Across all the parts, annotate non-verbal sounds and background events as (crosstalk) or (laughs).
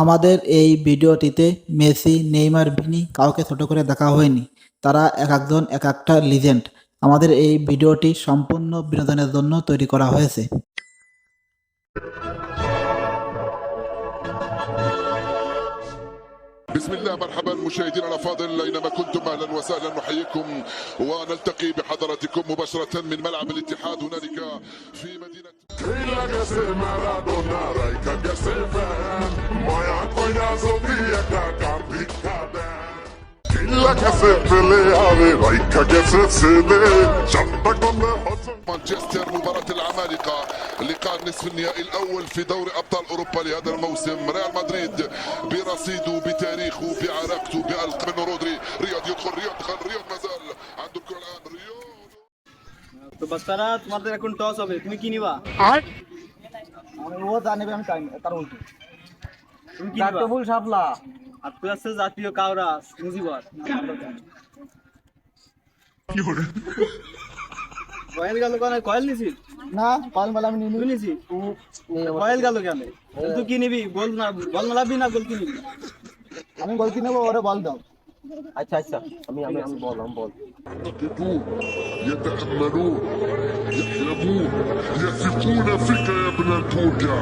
আমাদের এই ভিডিওটিতে মেসি, নেইমার, ভিনি কাউকে ছোট করে দেখা হয়নি। তারা এক একজন, এক একটা লিজেন্ড আমাদের এই ভিডিওটি সম্পূর্ণ বিনোদনের জন্য তৈরি করা হয়েছে। بسم الله مرحبا مشاهدينا الأفاضل. أينما كنتم أهلا وسهلا نحييكم ونلتقي بحضراتكم مباشرة من ملعب الاتحاد هنالك في مدينه Killa que se Peleare, rajka que se Sele Şapta konde hoca مانشستر مباراة العمالقة لقاء النصف النهائي الأول في دوري أبطال أوروبا لهذا الموسم ريال مدريد برصيده بتاريخه بعراقته بألق من رودري رياض يدخل رياض دخل رياض ما زال عنده الكرة الآن رياض তো বাচ্চারা তোমাদের এখন টস হবে তুমি কি নিবা ও জানবে আমি চাই তার উল্টো তুমি কি নিবা ফুল সাপলা আর তুই আছে জাতীয় কাউরা মুজিবর কয়েল গেল কেন কয়েল নিছিস না পাল মালা আমি তুই নিছি কয়েল গেল কেন তুই কি নিবি গোল না বল মালাবি না গোল কি নিবি আমি গলতি নেবো ওরে বল দাও আচ্ছা আচ্ছা আমি আমি আমি বল আমি বল يرددون يتأملون يحلمون يثقون فيك يا ابن البرجع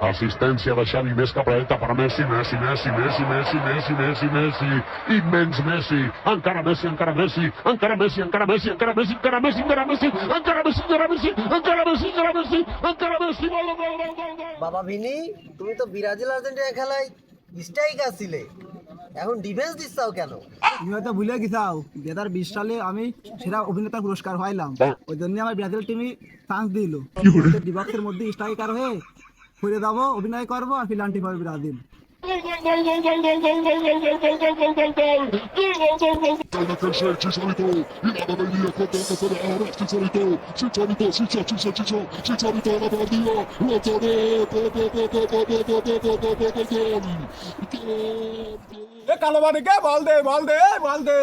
Ahí, Asistencia de Xavi més cap a dreta per Messi, Messi, Messi, Messi, Messi, Messi, Messi, Messi, immens Messi, encara Messi, encara Messi, encara Messi, encara Messi, encara Messi, encara Messi, encara Messi, encara Messi, encara Messi, encara Messi, encara Messi, encara Messi, gol, gol, gol, gol, gol. বাবা Vini তুমি তো Brazil Argentina খেলায় striker ছিলে এখন defence দিচ্ছাও কেন তুমি হয়তো ভুলে গেছাও দু হাজার বিশ সালে আমি সেরা অভিনেতা পুরস্কার পাইলাম ওই জন্য আমার ব্রাজিল টিমই চান্স দিল ডিবক্সের মধ্যে স্ট্রাইকার হয়ে ঘুরে যাব, অভিনয় করব, আর ফিলান্টি করবি রাজিম কালো বাড়ি বাড়িকে বল দে বল দে বল দে।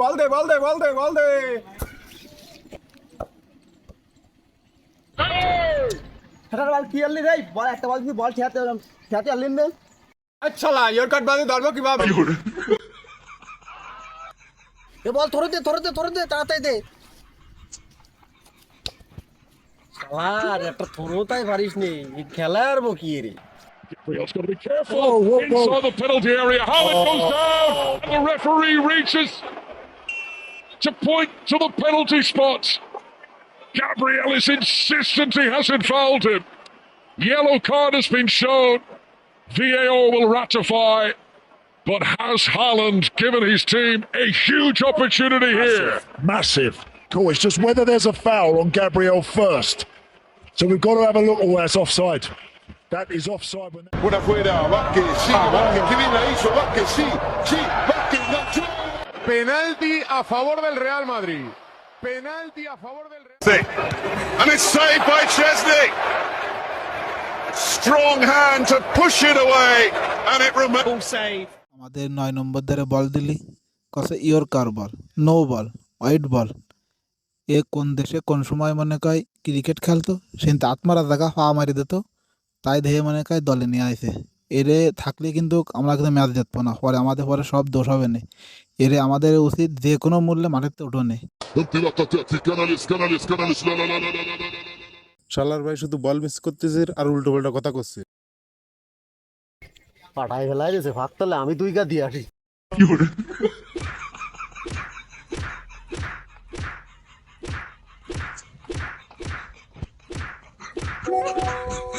বল দে বল দে বল দে বল দে। সেটার বল কি আনলি রে বল একটা বল যদি বল ঠেয়াতে ঠেয়াতে আনলেন না আচ্ছা লা ইয়োর কাট বাজে ধরবো কিভাবে এ বল থরে দে থরে দে থরে দে তাড়াতাড়ি দে শালার একটা থরোতাই পারিস নি এই খেলার বকি রে Real's got to be careful inside the penalty area. How it goes down, and the referee reaches to point to the penalty spot. Gabriel is insistent he hasn't fouled him. Yellow card has been shown. VAR will ratify. But has Haaland given his team a huge opportunity here? Massive. Cool. It's just whether there's a foul on Gabriel first. So we've got to have a look. Oh, that's offside. That is offside. When Buena afuera, Vázquez, sí, ah, Vázquez, qué bien la hizo, Vázquez, sí, sí, Vázquez enganchó. Penalti a favor del Real Madrid. Penalti a favor del Real And it's saved by Chesney. Strong hand to push it away and it remains. Save আমাদের নয় নম্বর ধরে ball দিলি। কসে your car ball? No ball white ball. এ কোন দেশে কোন সময় মনে কয় ক্রিকেট খেলতো? সে আত্মারা জায়গা পা মারি দিত। তাই দেহে মনে কয় দলে নিয়ে আইছে। এরে থাকলে কিন্তু আমরা কিন্তু ম্যাচ জিতবো না। পরে আমাদের পরে সব দোষ হবে না। এরে আমাদের উচিত যে কোনো মূল্যে মাঠেতে উঠোনে। শালার ভাই শুধু বল মিস করতেছে আর উল্টো পাল্টা কথা করছে পাঠাই ফেলাই দিয়েছে ভাগ তাহলে আমি দুই গা দিয়ে আসি। (laughs)